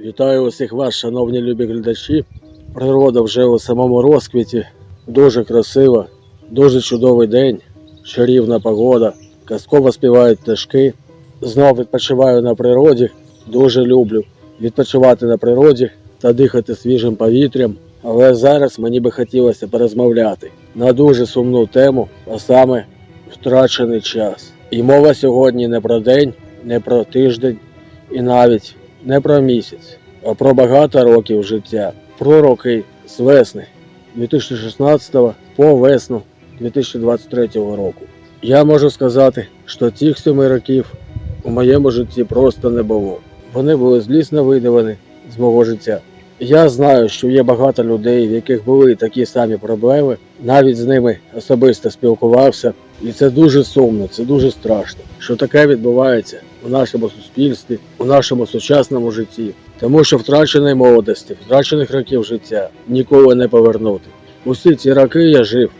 Вітаю усіх вас, шановні любі глядачі. Природа вже у самому розквіті. Дуже красиво, дуже чудовий день, чарівна погода, казково співають пташки. Знов відпочиваю на природі. Дуже люблю відпочивати на природі та дихати свіжим повітрям. Але зараз мені би хотілося порозмовляти на дуже сумну тему, а саме втрачений час. І мова сьогодні не про день, не про тиждень і навіть не про місяць, а про багато років життя, про роки з весни 2016 по весну 2023 року. Я можу сказати, що цих семи років у моєму житті просто не було. Вони були злісно видавані з мого життя. Я знаю, що є багато людей, в яких були такі самі проблеми, навіть з ними особисто спілкувався, і це дуже сумно, це дуже страшно, що таке відбувається у нашому суспільстві, у нашому сучасному житті, тому що втраченої молодості, втрачених років життя ніколи не повернути. Усі ці роки я жив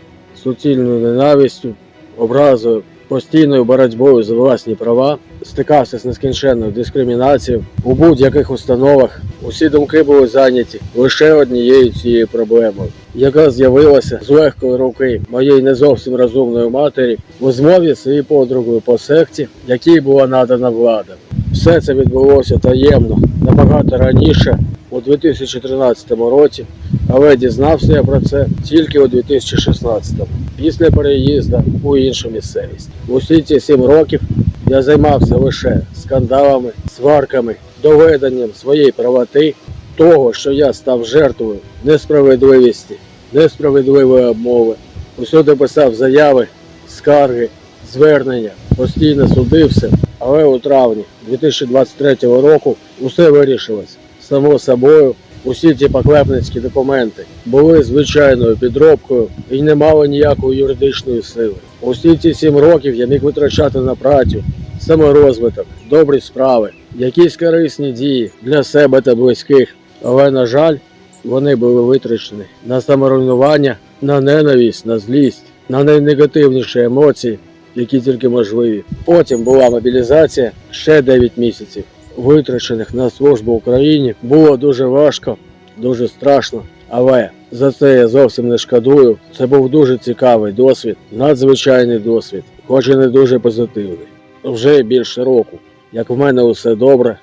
суцільною ненавистю, образою, постійною боротьбою за власні права, стикався з нескінченною дискримінацією у будь-яких установах. Усі думки були зайняті лише однією цією проблемою, яка з'явилася з легкої руки моєї не зовсім розумної матері у змові своєю подругою по секті, якій була надана влада. Все це відбулося таємно набагато раніше, у 2013 році, але дізнався я про це тільки у 2016 після переїзду у іншу місцевість. Усі ці сім років я займався лише скандалами, сварками, доведенням своєї правоти, того, що я став жертвою несправедливості, несправедливої обмови. Усюди писав заяви, скарги, звернення, постійно судився, але у травні 2023 року усе вирішилось само собою. Усі ці поклепницькі документи були звичайною підробкою і не мали ніякої юридичної сили. Усі ці сім років я міг витрачати на працю, саморозвиток, добрі справи, якісь корисні дії для себе та близьких. Але, на жаль, вони були витрачені на саморуйнування, на ненависть, на злість, на найнегативніші емоції, які тільки можливі. Потім була мобілізація ще 9 місяців витрачених на службу Україні було дуже важко, дуже страшно. Але за це я зовсім не шкодую. Це був дуже цікавий досвід, надзвичайний досвід, хоч і не дуже позитивний. Вже більше року, як в мене усе добре,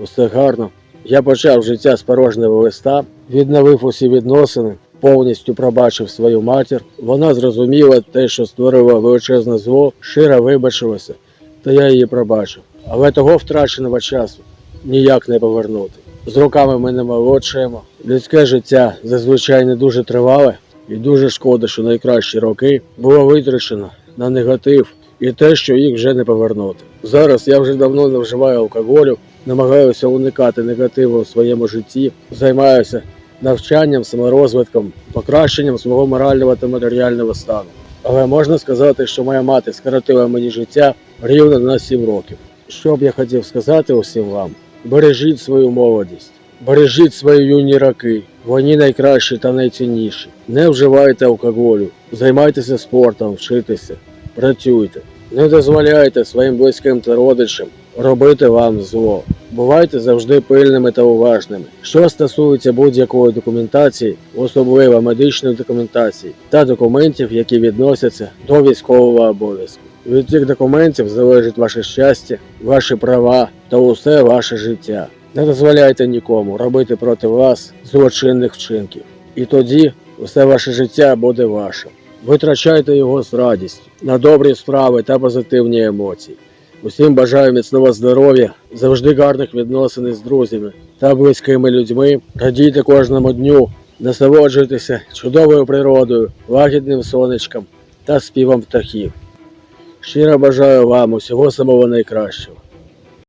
усе гарно. Я почав життя з порожнього листа, відновив усі відносини, повністю пробачив свою матір. Вона зрозуміла те, що створила величезне зло, щиро вибачилася, та я її пробачив. Але того втраченого часу ніяк не повернути. З роками ми не молодшаємо. Людське життя зазвичай не дуже тривале, і дуже шкода, що найкращі роки було витрачено на негатив і те, що їх вже не повернути. Зараз я вже давно не вживаю алкоголю, намагаюся уникати негативу у своєму житті, займаюся навчанням, саморозвитком, покращенням свого морального та матеріального стану. Але можна сказати, що моя мати скоротила мені життя рівно на 7 років. Що б я хотів сказати усім вам? Бережіть свою молодість, бережіть свої юні роки. Вони найкращі та найцінніші. Не вживайте алкоголю, займайтеся спортом, вчитеся, працюйте. Не дозволяйте своїм близьким та родичам робити вам зло. Бувайте завжди пильними та уважними. Що стосується будь-якої документації, особливо медичної документації та документів, які відносяться до військового обов'язку. Від цих документів залежить ваше щастя, ваші права та усе ваше життя. Не дозволяйте нікому робити проти вас злочинних вчинків. І тоді усе ваше життя буде ваше. Витрачайте його з радістю на добрі справи та позитивні емоції. Усім бажаю міцного здоров'я, завжди гарних відносин з друзями та близькими людьми. Радійте кожному дню, насолоджуйтеся чудовою природою, лагідним сонечком та співом птахів. Щиро бажаю вам усього самого найкращого.